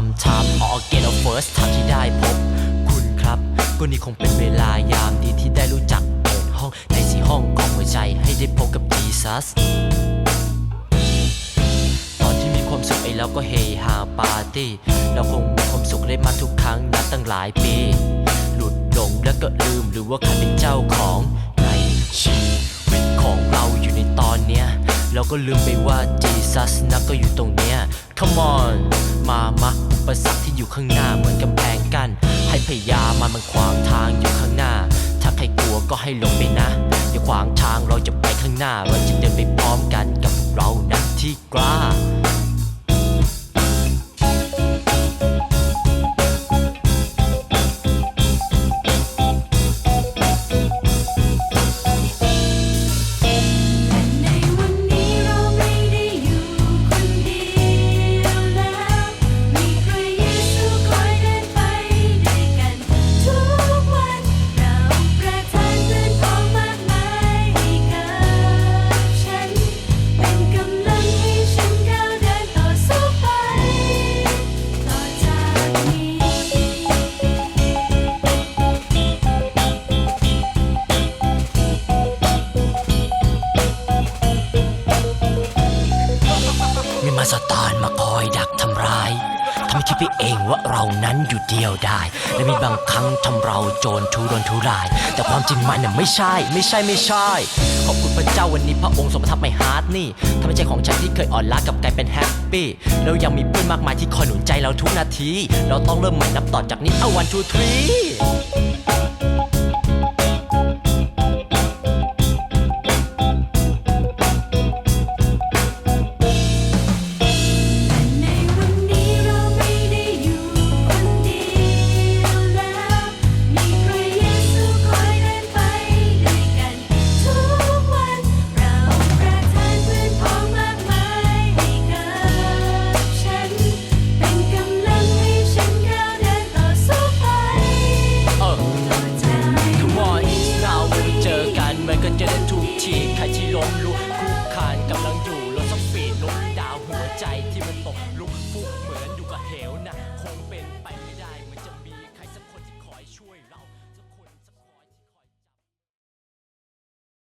sometime or again or first time ที่ได้พบ คุณครับ ก็นี่คงเป็นเวลายามดีที่ได้รู้จักเปิดห้องในสีห้องของหัวใจให้ได้พบกับ Jesus ตอนที่มีความสุขไอ้เราก็เฮฮาปาร์ตี้เราคงมีความสุขได้มาทุกครั้งนับตั้งหลายปี หลุดหลงแล้วก็ลืมหรือว่าใครเป็นเจ้าของในชีวิตของเราอยู่ในตอนเนี้ยเราก็ลืมไปว่า Jesus นะก็อยู่ตรงเนี้ย Come on มามะอุปสรรคที่อยู่ข้างหน้าเหมือนกำแพงกั้นให้พยายามมันมันขวางทางอยู่ข้างหน้า ถ้าใครกลัวก็ให้ลงไปนะ อย่าขวางทางเราจะไปข้างหน้า เราจะเดินไปพร้อมกันกับเรานะที่กล้า มีมาสตานมาคอยดักทำร้าย ทำให้คิดไปเองว่าเรานั้นอยู่เดียวได้ และมีบางครั้งทำเราโจรทุรนทุราย แต่ความจริงมันน่ะไม่ใช่ ไม่ใช่ไม่ใช่ ขอบคุณพระเจ้าวันนี้พระองค์ทรงประทับไม่ฮาร์ดนี่ทำให้ใจของฉันที่เคยอ่อนล้ากับกลายเป็นแฮปปี้แล้วยังมีเพื่อนมากมายที่คอยหนุนใจเราทุกนาที เราต้องเริ่มใหม่นับต่อจากนี้เอาวันทูทรีีใครที่ล้มลุกคุกคานกำลังอยู่รถสักปีนกดาวหัวใจที่มันตกลุกฟุกเหมือนอยู่กับเหวนะคงเป็นไป